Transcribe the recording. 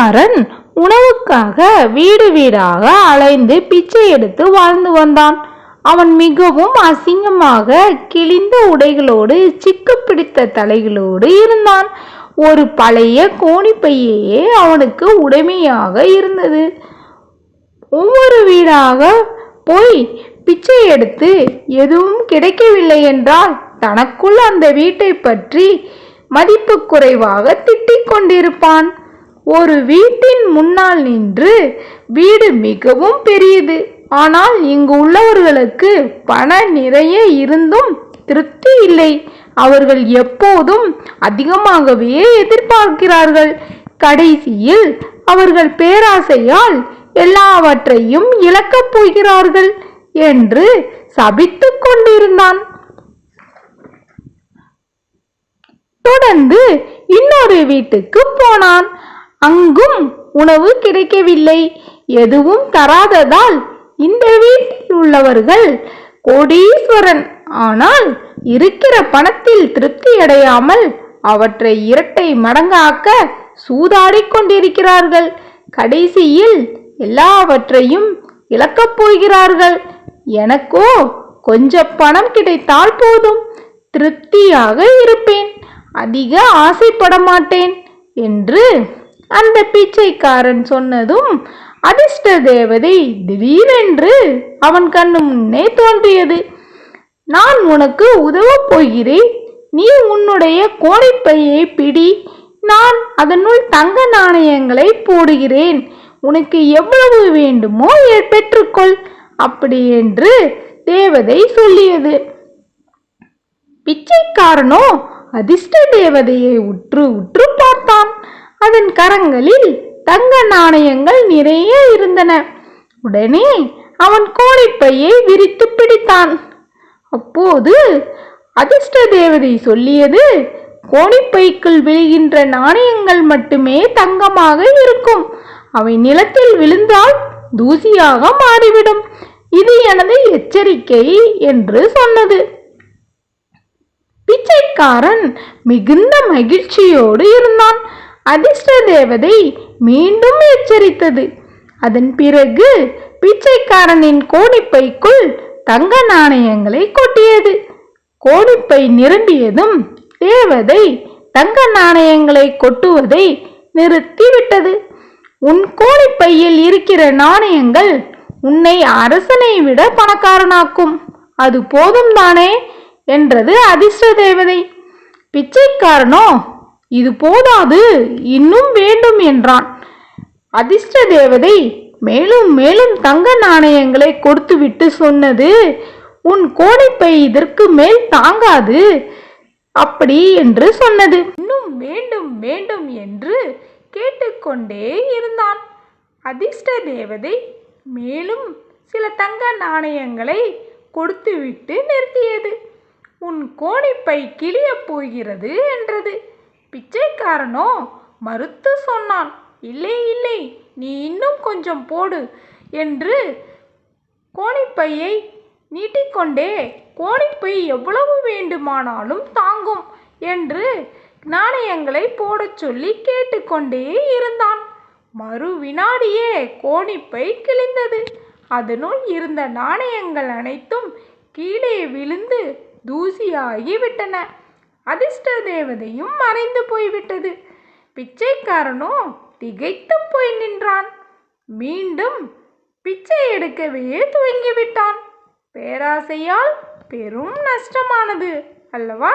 பிச்சைக்காரன் உணவுக்காக வீடு வீடாக அலைந்து பிச்சை எடுத்து வாழ்ந்து வந்தான். அவன் மிகவும் அசிங்கமாக கிழிந்த உடைகளோடு சிக்கு பிடித்த தலைகளோடு இருந்தான். ஒரு பழைய கோணிப்பையே அவனுக்கு உடைமையாக இருந்தது. ஒவ்வொரு வீடாக போய் பிச்சை எடுத்து எதுவும் கிடைக்கவில்லை என்றால் தனக்குள் அந்த வீட்டை பற்றி மதிப்பு குறைவாக திட்டிக் கொண்டிருப்பான். ஒரு வீட்டின் முன்னால் நின்று வீடு மிகவும் பெரியது. ஆனால் இங்கு உள்ளவர்களுக்கு பணம் நிறைய இருந்தும் திருப்தி இல்லை. அவர்கள் எப்போதும் அதிகமாகவே எதிர்பார்க்கிறார்கள். கடைசியில் அவர்கள் பேராசையால் எல்லாவற்றையும் இழக்கப் போகிறார்கள் என்று சபித்து கொண்டிருந்தான். தொடர்ந்து இன்னொரு வீட்டுக்கு போனான். அங்கும் உணவு கிடைக்கவில்லை. எதுவும் தராததால் இந்த வீட்டில் உள்ளவர்கள் கோடீஸ்வரன். ஆனால் இருக்கிற பணத்தில் திருப்தி அடையாமல் அவற்றை இரட்டை மடங்காக்க சூதாடிக் கொண்டிருக்கிறார்கள். கடைசியில் எல்லாவற்றையும் இழக்கப் போகிறார்கள். எனக்கோ கொஞ்ச பணம் கிடைத்தால் போதும். திருப்தியாக இருப்பேன். அதிக ஆசைப்பட மாட்டேன் என்று அந்த பிச்சைக்காரன் சொன்னதும் அதிர்ஷ்ட தேவதை திடீரென்று அவன் கண்ணு முன்னே தோன்றியது. நான் உனக்கு உதவப் போகிறேன். நீ உன்னுடைய கோடைப்பையை பிடி. நான் அதனுள் தங்க நாணயங்களை போடுகிறேன். உனக்கு எவ்வளவு வேண்டுமோ பெற்றுக்கொள் அப்படி என்று தேவதை சொல்லியது. பிச்சைக்காரனோ அதிர்ஷ்ட தேவதையை உற்று உற்று அதன் கரங்களில் தங்க நாணயங்கள் நிறைய இருந்தன. உடனே அவன் கோழிப்பையை விரித்து பிடித்தான். அப்போது அதிர்ஷ்ட தேவதை சொல்லியது கோணிப்பைக்குள் விழுகின்ற நாணயங்கள் மட்டுமே தங்கமாக இருக்கும். அவை நிலத்தில் விழுந்தால் தூசியாக மாறிவிடும். இது எனது எச்சரிக்கை என்று சொன்னது. பிச்சைக்காரன் மிகுந்த மகிழ்ச்சியோடு இருந்தான். அதிர்ஷ்ட தேவதை மீண்டும் எச்சரித்தது. அதன் பிறகு பிச்சைக்காரனின் கோணிப்பைக்குள் தங்க நாணயங்களை கொட்டியது. கோணிப்பை நிரம்பியதும் தேவதை தங்க நாணயங்களை கொட்டுவதை நிறுத்திவிட்டது. உன் கோணிப்பையில் இருக்கிற நாணயங்கள் உன்னை அரசனை விட பணக்காரனாக்கும். அது போதும் தானே என்றது அதிர்ஷ்ட தேவதை பிச்சைக்காரனோ இது போதாது இன்னும் வேண்டும் என்றான். அதிர்ஷ்ட தேவதை மேலும் மேலும் தங்க நாணயங்களை கொடுத்துவிட்டு சொன்னது உன் கோடைப்பை இதற்கு மேல் தாங்காது அப்படி என்று சொன்னது. இன்னும் வேண்டும் வேண்டும் என்று கேட்டுக்கொண்டே இருந்தான். அதிர்ஷ்ட தேவதை மேலும் சில தங்க நாணயங்களை கொடுத்துவிட்டு நிறுத்தியது. உன் கோணிப்பை கிளியப் போகிறது என்றது. பிச்சைக்காரனோ? மறுத்து சொன்னான் இல்லை இல்லை நீ இன்னும் கொஞ்சம் போடு என்று கோணிப்பையை நீட்டிக்கொண்டே கோணிப்பை எவ்வளவு வேண்டுமானாலும் தாங்கும் என்று நாணயங்களை போடச் சொல்லி கேட்டுக்கொண்டே இருந்தான். மறு வினாடியே கோணிப்பை கிழிந்தது. அதனுள் இருந்த நாணயங்கள் அனைத்தும் கீழே விழுந்து தூசியாகி விட்டன. அதிர்ஷ்ட தேவதையும் மறைந்து போய்விட்டது. பிச்சைக்காரனோ திகைத்து போய் நின்றான். மீண்டும் பிச்சை எடுக்கவே துவங்கிவிட்டான். பேராசையால் பெரும் நஷ்டமானது அல்லவா?